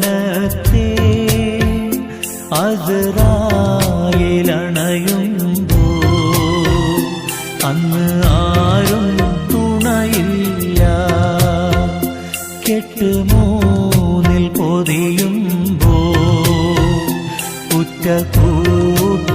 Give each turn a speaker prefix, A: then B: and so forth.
A: മരണത്തെ അതിറായിലണയുമ്പോ അന്ന് ആരും തുണയില്ല. കെട്ടുമൂന്നിൽ പൊതിയുമ്പോ ഉറ്റ കൂട്ടുകാരില്ല